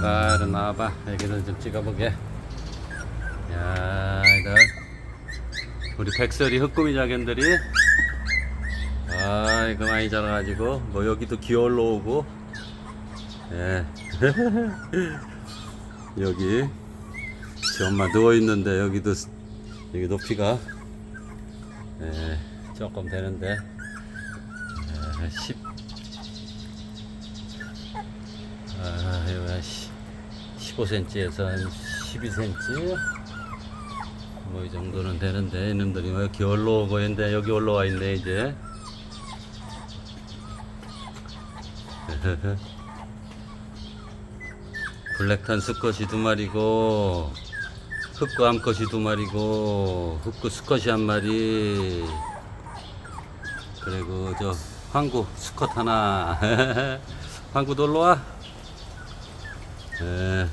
백설아 이리 나와봐. 애기들 좀 찍어보게. 야 이들. 우리 백설이 흑구미 자견들이. 아 이거 많이 자라가지고 뭐 여기도 기어올라 오고. 예. 여기. 지 엄마 누워있는데 여기도 스- 여기 높이가. 예 조금 되는데. 예, 10 아, 이거 15cm에서 한 12cm 뭐 이 정도는 되는데 이놈들이 왜 이렇게 올라오고 있는데 여기 올라와 있네 이제. 블랙탄 수컷이 두 마리고 흑구 암컷이 두 마리고 흑구 수컷이 한 마리. 그리고 저 황구 수컷 하나. 황구도 올라와? 예.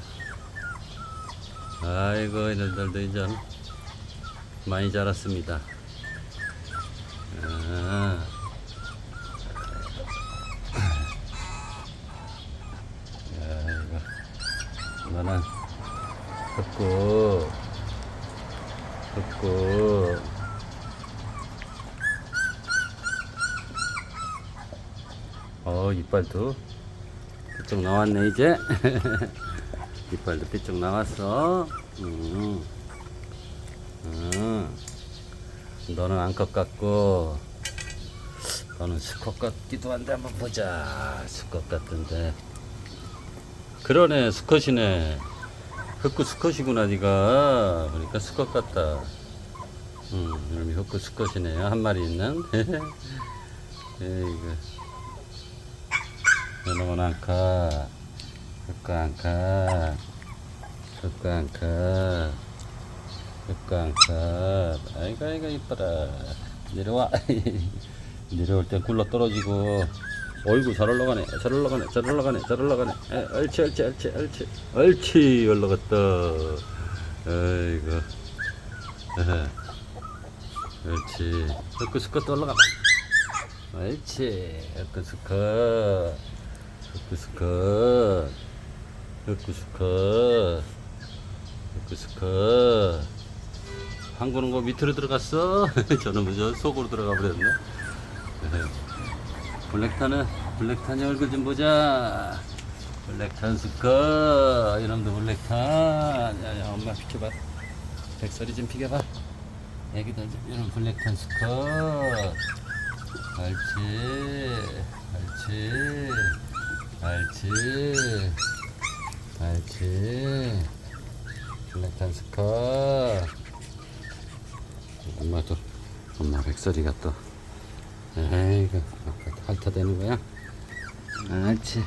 아이고 이놈들도 이제 많이 자랐습니다. 아. 아이고 너는 흑구 흑구 어 이빨도 삐쩍 나왔네 이제 이빨도 삐쩍 나왔어. 음. 음. 너는 암컷 같고 너는 수컷 같기도 한데 한번 보자. 수컷 같은데. 그러네 수컷이네. 흑구 수컷이구나 네가. 그러니까 수컷 같다. 음 이놈이 흑구 수컷이네. 한 마리 있는? 에이구. 이놈은 안카 안카 흑구 안카 아이고 아이고 이뻐라. 내려와. 내려올 때 굴러 떨어지고. 어이구 잘 올라가네. 잘 올라가네. 잘 올라가네. 잘 올라가네. 에, 옳지 옳지 옳지 옳지 옳지 올라갔다. 아이고. 에헤. 옳지 흑구 스컷 올라가. 옳지 흑구 스컷. 흑구 스컷 흑구 스컷 한구는 거 밑으로 들어갔어 저는 뭐저 속으로 들어가 버렸네 에헤. 블랙탄은 블랙탄이 얼굴 좀 보자. 블랙탄 수컷 이놈도 블랙탄. 야 야 엄마 비켜봐. 백설이 좀 비켜봐. 애기들 좀 이런 블랙탄 수컷. 옳지, 옳지, 옳지, 옳지. 블랙탄 수컷. 엄마도 엄마 백설이가 또. 에이구 핥아대는 거야? 옳지?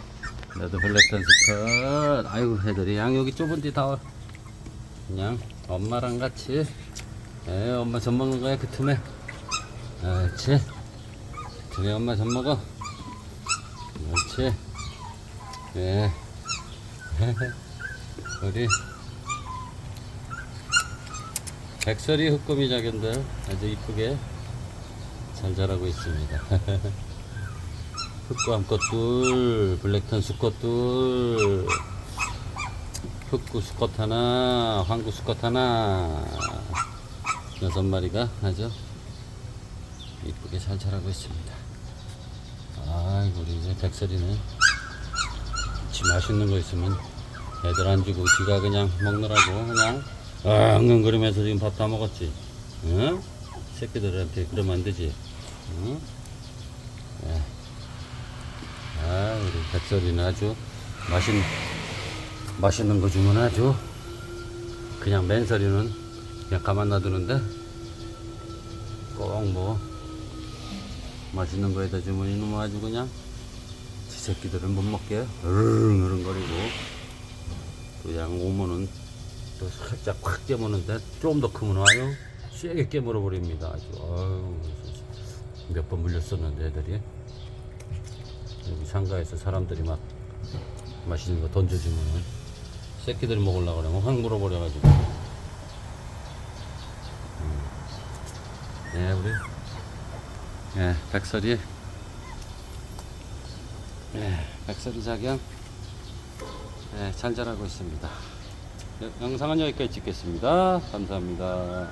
너도 블랙턴 스컷. 아이고 애들이 양육이 좁은 데 다 그냥 엄마랑 같이. 에 엄마 젖 먹는 거야 그 틈에. 옳지? 그 틈에 엄마 젖 먹어. 옳지? 예 우리 백설이 흑금이 자견들 아주 이쁘게 잘 자라고 있습니다. 흑구 암컷 둘, 블랙턴 수컷 둘, 흑구 수컷 하나, 황구 수컷 하나, 여섯 마리가 아주 이쁘게 잘 자라고 있습니다. 아이고, 우리 이제 백설이는 지 맛있는 거 있으면 애들 안 주고 지가 그냥 먹느라고 그냥 엉엉거리면서 지금 밥 다 먹었지. 응? 새끼들한테 그러면 안 되지. 응? 예. 아, 우리 백설이는 아주 맛있, 맛있는 거 주면 아주 그냥 맨설이는 그냥 가만 놔두는데 꼭 뭐 맛있는 거에다 주면 이놈 아주 그냥 지 새끼들은 못 먹게. 으릉으릉거리고. 또 양 오면은 또 살짝 확 깨무는데 좀 더 크면 와요 세게 깨물어 버립니다. 아주. 아유 몇 번 물렸었는데 애들이. 여기 상가에서 사람들이 막 맛있는 거 던져주면은 새끼들이 먹으려고 그러면 확 물어버려가지고. 음. 네 우리. 예 백설이 예 백설이 자경 네, 잘 자라고 있습니다. 여- 영상은 여기까지 찍겠습니다. 감사합니다.